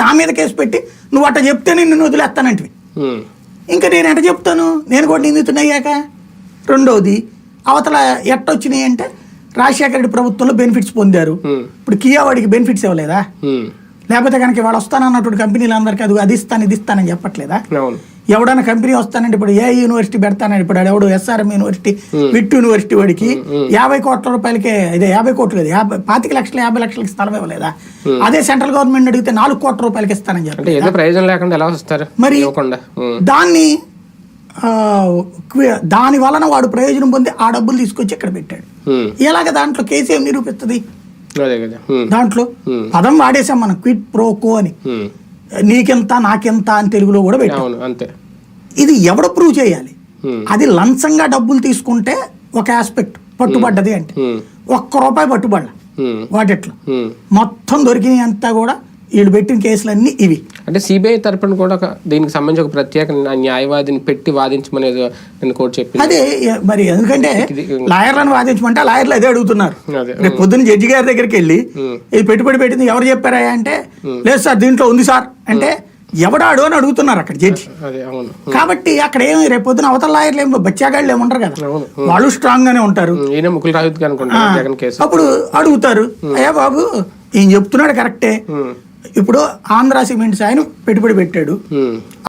నా మీద కేసు పెట్టి నువ్వు అట్ట చెప్తే నిన్ను వదిలేస్తానంటివి. ఇంకా నేను ఎట్ట చెప్తాను? నేను కూడా నిందితున్నయ్యాక రెండోది అవతల ఎట్టొచ్చినాయి అంటే రాజశేఖర రెడ్డి ప్రభుత్వంలో బెనిఫిట్స్ పొందారు. ఇప్పుడు కియా వాడికి బెనిఫిట్స్ ఇవ్వలేదా? లేకపోతే కనుక వాడు వస్తానన్నటువంటి కంపెనీలందరికీ అది అది ఇస్తాను ఇది ఇస్తానని చెప్పట్లేదా? అవును ఎవడైనా కంపెనీ వస్తానంటే ఇప్పుడు ఏ యూనివర్సిటీ పెడతానంటే ఇప్పుడు ఎవడు ఎస్ఆర్ఎం యూనివర్సిటీ విట్ యూనివర్సిటీ వాడికి యాభై కోట్ల రూపాయలకే ఇదే యాభై కోట్లు కదా యాభై పాతిక లక్షలు యాభై లక్షలకి స్థలం ఇవ్వలేదా? అదే సెంట్రల్ గవర్నమెంట్ అడిగితే నాలుగు కోట్ల రూపాయలకి ఇస్తానని చెప్పి అంటే ఏదో ప్రయోజనం లేకుండా ఎలా వస్తారు? మరి దాన్ని దాని వలన వాడు ప్రయోజనం పొంది ఆ డబ్బులు తీసుకొచ్చి ఇక్కడ పెట్టాడు? ఎలాగ దాంట్లో కేసు ఏం నిరూపిస్తుంది దాంట్లో. పదం వాడేసాం మనం క్విట్ ప్రోకో అని. నీకెంత నాకెంత అని తెలుగులో కూడా పెట్టాం. అంతే. ఇది ఎవడు ప్రూవ్ చేయాలి? ఉమ్, అది లంచంగా డబ్బులు తీసుకుంటే ఒక ఆస్పెక్ట్ పట్టుబడ్డది అంటే. ఉమ్, ఒక్క రూపాయి పట్టుబడ్డ వాటిట్లో. మొత్తం దొరికినాయి అంతా కూడా వీళ్ళు పెట్టిన కేసులన్నీ ఇవి. అంటే సిబిఐ తరపున కూడా దీనికి సంబంధించి ఒక ప్రత్యేక న్యా- న్యాయవాదిని పెట్టి వాదించమనేది నేను కోర్టు చెప్పింది. అదే మరి ఎందుకంటే లాయర్లను వాదించమంటే లాయర్లు అదే అడుగుతున్నారు. రేపు పొద్దున్న జడ్జి గారి దగ్గరికి వెళ్ళి. ఇది పెట్టుబడి పెట్టింది ఎవరు చెప్పారా అంటే లేదు సార్ దీంట్లో ఉంది సార్ అంటే ఎవడాడు అని అడుగుతున్నారు అక్కడ జడ్జి. కాబట్టి అక్కడ ఏమి రేపు పొద్దున అవతల లాయర్లు ఏమి బచ్చాగాళ్ళు ఏమి ఉండరు కదా. వాళ్ళు స్ట్రాంగ్ గానే ఉంటారు. అప్పుడు అడుగుతారు అయ్యా బాబు ఈయన చెప్తున్నాడు కరెక్టే ఇప్పుడు ఆంధ్ర సిమెంట్స్ ఆయన పెట్టుబడి పెట్టాడు.